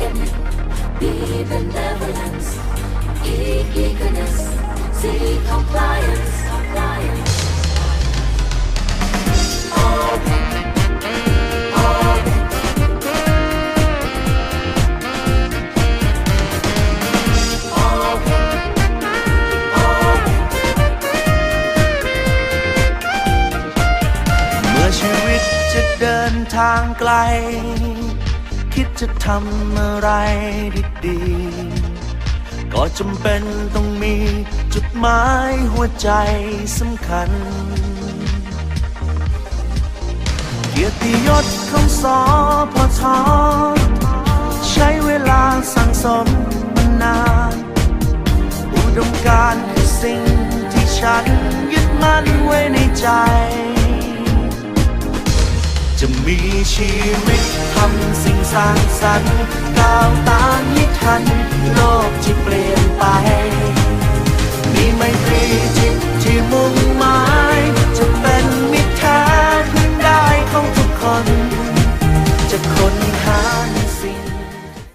learning, be benevolence, e eagerness, c compliance, compliance. Open, open. Open, open. เมื่อชีวิตจะเดินทางไกล คิดจะทำอะไรดีๆ ก็จำเป็นต้องมีจุดหมายหัวใจสำคัญ เกียรติยศของสอพอทอใช้เวลาสั่งสมมานานอุดมการณ์คือสิ่งที่ฉันยึดมั่นไว้ในใจ จะมีชีวิตทำสิ่งสร้างสรรค์ก้าวตามให้ทันโลกที่